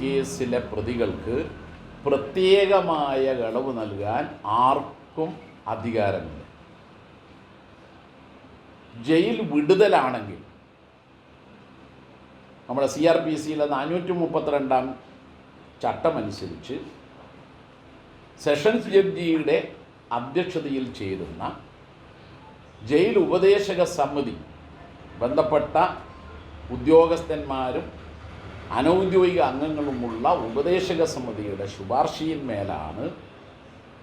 കേസിലെ പ്രതികൾക്ക് പ്രത്യേകമായ ഇളവ് നൽകാൻ ആർക്കും അധികാരമില്ല. ജയിൽ വിടുതലാണെങ്കിൽ നമ്മുടെ സി ആർ പി സിയിലെ നാനൂറ്റി മുപ്പത്തിരണ്ടാം ചട്ടമനുസരിച്ച് സെഷൻസ് ജഡ്ജിയുടെ അധ്യക്ഷതയിൽ ചേരുന്ന ജയിൽ ഉപദേശക സമിതി ബന്ധപ്പെട്ട ഉദ്യോഗസ്ഥന്മാരും അനൗദ്യോഗിക അംഗങ്ങളുമുള്ള ഉപദേശക സമിതിയുടെ ശുപാർശയിന്മേലാണ്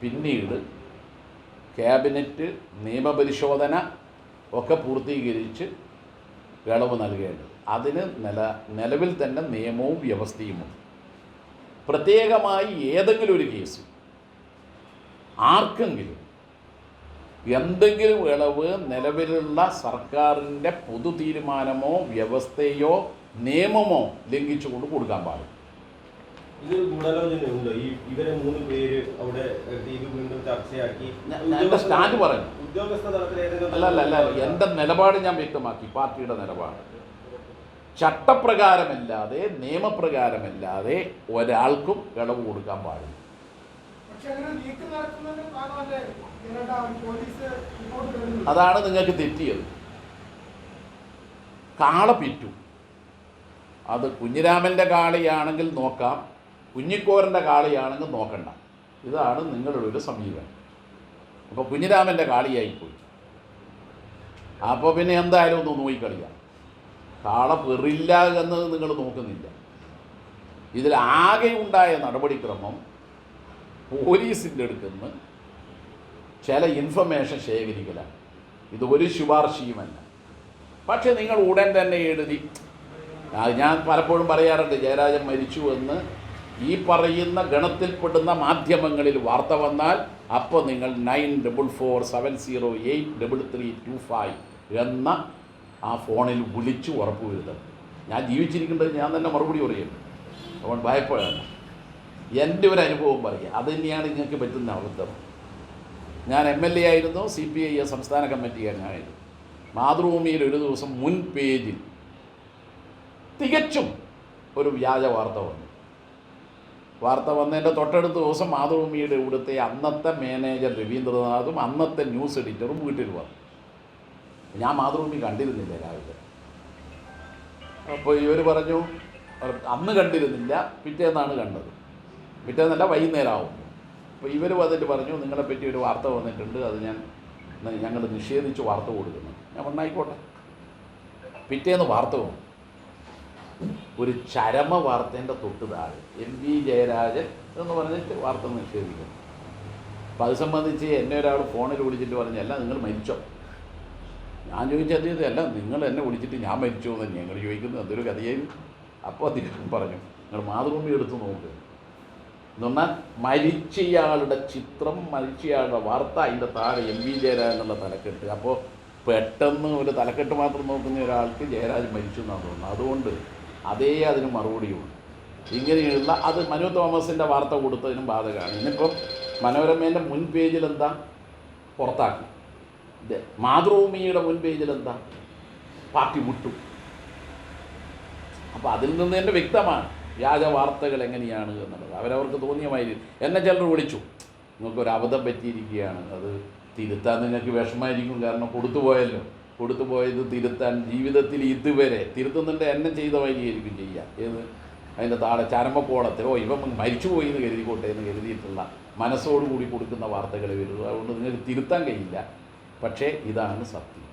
പിന്നീട് ക്യാബിനറ്റ് നിയമപരിശോധന ഒക്കെ പൂർത്തീകരിച്ച് ഇളവ് നൽകേണ്ടത്. അതിന് നില നിലവിൽ തന്നെ നിയമവും വ്യവസ്ഥയുമുണ്ട്. പ്രത്യേകമായി ഏതെങ്കിലും ഒരു കേസ് ആർക്കെങ്കിലും എന്തെങ്കിലും ഇളവ് നിലവിലുള്ള സർക്കാരിന്റെ പൊതു തീരുമാനമോ വ്യവസ്ഥയോ നിയമമോ ലംഘിച്ചുകൊണ്ട് കൊടുക്കാൻ പാടില്ല. എന്റെ ഗൂഢാലോചനയുണ്ടോ ഈ ഇവരെ മൂന്ന് പേര് അവിടെ എത്തി ഇത് ഞാൻ- ഞാൻ സ്റ്റാൻഡ് പറഞ്ഞു ഉദ്യോഗസ്ഥ തലത്തിൽ ഏതെങ്കിലും അല്ല അല്ല അല്ല എന്റെ നിലപാട് ഞാൻ വ്യക്തമാക്കി. പാർട്ടിയുടെ നിലപാട്. ചട്ടപ്രകാരമല്ലാതെ നിയമപ്രകാരമല്ലാതെ ഒരാൾക്കും ഇളവ് കൊടുക്കാൻ പാടില്ല. അതാണ് നിങ്ങൾക്ക് തെറ്റിയത്. കാള പിറ്റു. അത് കുഞ്ഞിരാമന്റെ കാളിയാണെങ്കിൽ നോക്കാം കുഞ്ഞിക്കോരന്റെ കാളിയാണെങ്കിൽ നോക്കണ്ട. ഇതാണ് നിങ്ങളുടെ ഒരു സമീപനം. അപ്പോൾ കുഞ്ഞിരാമന്റെ കാളിയായിപ്പോയി. അപ്പോൾ പിന്നെ എന്തായാലും ഒന്ന് നോക്കിക്കളിയാം കാള പെറില്ല എന്നത് നിങ്ങൾ നോക്കുന്നില്ല. ഇതിലാകെ ഉണ്ടായ നടപടിക്രമം പോലീസിന്റെ അടുക്കുന്ന് ചില ഇൻഫർമേഷൻ ശേഖരിക്കലാണ് ഇത് ഒരു ശുപാർശയുമല്ല. പക്ഷെ നിങ്ങൾ ഉടൻ തന്നെ എഴുതി. ഞാൻ പലപ്പോഴും പറയാറുണ്ട് ജയരാജൻ മരിച്ചു എന്ന്. ഈ പറയുന്ന ഗണത്തിൽപ്പെടുന്ന മാധ്യമങ്ങളിൽ വാർത്ത വന്നാൽ അപ്പോൾ നിങ്ങൾ nine double four seven zero eight double three two five എന്ന ആ ഫോണിൽ വിളിച്ചു ഉറപ്പ് വരുത്തണം ഞാൻ ജീവിച്ചിരിക്കേണ്ടത് ഞാൻ തന്നെ മറുപടി പറയുന്നു അതുകൊണ്ട് ഭയപ്പെടാണ് എന്റെ ഒരു അനുഭവം പറയുക അത് തന്നെയാണ് നിങ്ങൾക്ക് പറ്റുന്ന അബദ്ധം. ഞാൻ എം എൽ എ ആയിരുന്നു സി പി ഐ സംസ്ഥാന കമ്മിറ്റി അംഗമായിരുന്നു മാതൃഭൂമിയിൽ ഒരു ദിവസം മുൻ പേജിൽ തികച്ചും ഒരു വ്യാജ വാർത്ത വന്നു. വാർത്ത വന്നതിന്റെ തൊട്ടടുത്ത ദിവസം മാതൃഭൂമിയുടെ ഇവിടുത്തെ അന്നത്തെ മാനേജർ രവീന്ദ്രനാഥും അന്നത്തെ ന്യൂസ് എഡിറ്ററും വീട്ടിൽ വന്നു. ഞാൻ മാതൃഭൂമി കണ്ടിരുന്നില്ല രാവിലെ. അപ്പോൾ ഇവർ പറഞ്ഞു അന്ന് കണ്ടിരുന്നില്ല പിറ്റേന്നാണ് കണ്ടത്. പിറ്റേന്നല്ല വൈകുന്നേരമാവും അപ്പോൾ ഇവർ വന്നിട്ട് പറഞ്ഞു നിങ്ങളെപ്പറ്റി ഒരു വാർത്ത വന്നിട്ടുണ്ട് അത് ഞാൻ ഞങ്ങൾ നിഷേധിച്ച് വാർത്ത കൊടുക്കുന്നു. ഞാൻ പറഞ്ഞായിക്കോട്ടെ പിറ്റേന്ന് വാർത്ത വന്നു. ഒരു ചരമ വാർത്തേന്റെ തൊട്ട് താഴെ എം വി ജയരാജൻ എന്ന് പറഞ്ഞിട്ട് വാർത്ത നിഷേധിക്കുന്നു. അപ്പോൾ അത് സംബന്ധിച്ച് എന്നെ ഒരാൾ ഫോണിൽ വിളിച്ചിട്ട് പറഞ്ഞു അല്ല നിങ്ങൾ മരിച്ചോ? ഞാൻ ചോദിച്ചത് ഇതല്ല നിങ്ങൾ എന്നെ വിളിച്ചിട്ട് ഞാൻ മരിച്ചു? എന്ന് ഞങ്ങൾ ചോദിക്കുന്നത് എന്തൊരു കഥയായിരുന്നു അപ്പോൾ അദ്ദേഹം പറഞ്ഞു നിങ്ങൾ മാതൃഭൂമി എടുത്ത് നോക്ക്. എന്ന് പറഞ്ഞാൽ മരിച്ചയാളുടെ ചിത്രം മരിച്ചയാളുടെ വാർത്ത അതിന്റെ താഴെ എം വി ജയരാജൻ എന്നുള്ള തലക്കെട്ട്. അപ്പോൾ പെട്ടെന്ന് ഒരു തലക്കെട്ട് മാത്രം നോക്കുന്ന ഒരാൾക്ക് ജയരാജ് മരിച്ചു എന്നാണ് തോന്നുന്നത്. അതുകൊണ്ട് അതേ അതിന് മറുപടിയുണ്ട് ഇങ്ങനെയുള്ള അത് മനു തോമസിന്റെ വാർത്ത കൊടുത്തതിനും ബാധകമാണ്. ഇന്നിപ്പം മനോരമേന്റെ മുൻ പേജിൽ എന്താ? പുറത്താക്കി. മാതൃഭൂമിയുടെ മുൻ പേജിൽ എന്താ? പാർട്ടി വിട്ടു അപ്പോൾ അതിൽ നിന്ന് തന്നെ വ്യക്തമാണ്. വ്യാജ വാർത്തകൾ എങ്ങനെയാണ് എന്നുള്ളത്. അവരവർക്ക് തോന്നിയ മാതിരി എന്നെ ചിലർ വിളിച്ചു. നിങ്ങൾക്കൊരു അബദ്ധം പറ്റിയിരിക്കുകയാണ്. അത് തിരുത്താൻ നിങ്ങൾക്ക് വിഷമമായിരിക്കും. കാരണം കൊടുത്തു പോയല്ലോ. കൊടുത്തു പോയത് തിരുത്താൻ ജീവിതത്തിൽ ഇതുവരെ തിരുത്തുന്നുണ്ട്. എന്നെ ചെയ്ത മാതിരിയായിരിക്കും ചെയ്യുക. ഏത്? അതിന്റെ താഴെ ഇവൻ മരിച്ചു പോയി എന്ന് കരുതിക്കോട്ടെ എന്ന് കരുതിയിട്ടുള്ള മനസ്സോടുകൂടി കൊടുക്കുന്ന വാർത്തകൾ വരുള്ളൂ അതുകൊണ്ട് നിങ്ങൾക്ക് തിരുത്താൻ കഴിയില്ല. പക്ഷേ ഇതാണ് സത്യം.